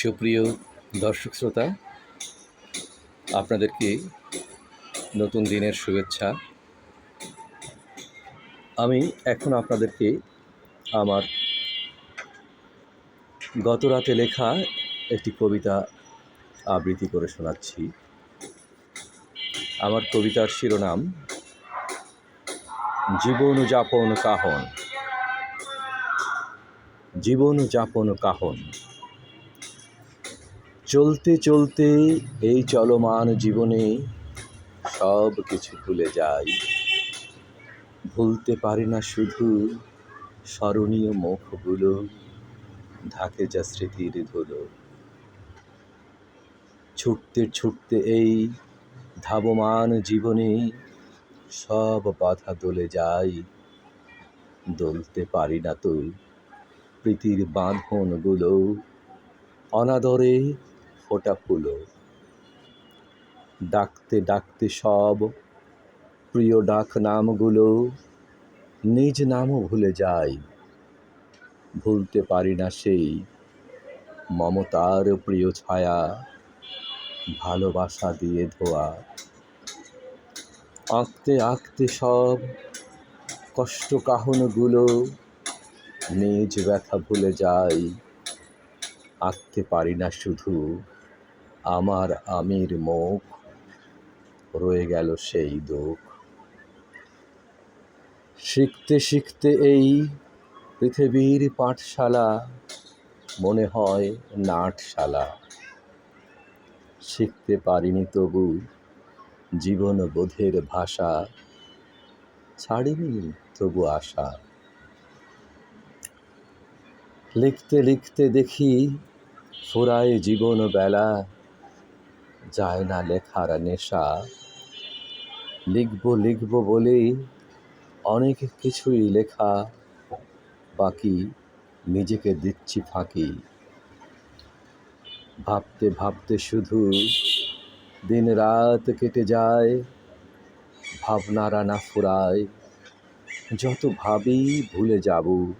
সুপ্রিয় দর্শক শ্রোতা, আপনাদেরকে নতুন দিনের শুভেচ্ছা। আমি এখন আপনাদেরকে আমার গত রাতে লেখা একটি কবিতা আবৃত্তি করে শোনাচ্ছি। আমার কবিতার শিরোনাম, জীবন যাপন কাহন। জীবন যাপন কাহন। চলতে চলতে এই চলমান জীবনে সব কিছু ভুলে যাই। ভুলতে পারি না শুধু স্মরণীয় মুখগুলো, ঢাকে যা স্মৃতির ধুলো। ছুটতে ছুটতে এই ধাবমান জীবনে সব বাধা দলে যাই। দলতে পারি না তো প্রীতির বাঁধনগুলো, অনাদরে ফোটা ফুলো। ডাকতে ডাকতে সব প্রিয় ডাক নামগুলো নিজ নামও ভুলে যাই। ভুলতে পারি না সেই মমতার প্রিয় ছায়া, ভালোবাসা দিয়ে ধোয়া। আঁকতে আঁকতে সব কষ্ট কাহনগুলো নিজ ব্যথা ভুলে যাই। আঁকতে পারি না শুধু আমার আমির মুখ রয়ে গেল সেই দুঃখ। শিখতে শিখতে এই পৃথিবীর পাঠশালা মনে হয় নাটশালা। শিখতে পারিনি তবু জীবন বোধের ভাষা, ছাড়িনি তবু আশা। লিখতে লিখতে দেখি ফুরায় জীবন বেলা যায় না লেখার নেশা। লিখব লিখব বলেই অনেক কিছুই লেখা। বাকি নিজেকে দিচ্ছি ফাঁকি। ভাবতে ভাবতে শুধু দিন রাত কেটে যায়, ভাবনারা না ফুরায়। যত ভাবি ভুলে যাব,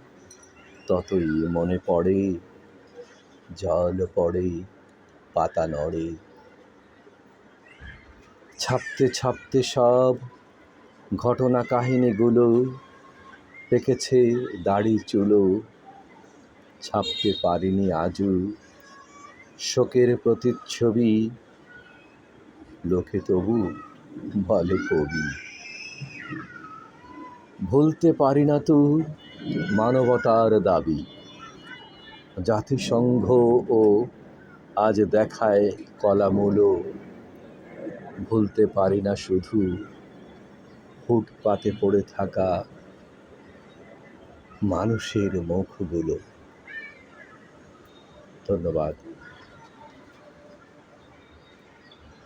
ততই মনে পড়ে, জল পড়ে, পাতা নড়ে। ছাপতে ছাপতে সব ঘটনা কাহিনীগুলো পেকেছে দাড়ি চুলো। ছাপতে পারিনি আজও শোকের প্রতিচ্ছবি। লোকে তবু বলে কবি। ভুলতে পারি না তো মানবতার দাবি। জাতিসংঘ ও আজ দেখায় কলামূলো। ভুলতে পারি না শুধু ফুটপাতে পড়ে থাকা মানুষের মুখগুলো। ধন্যবাদ।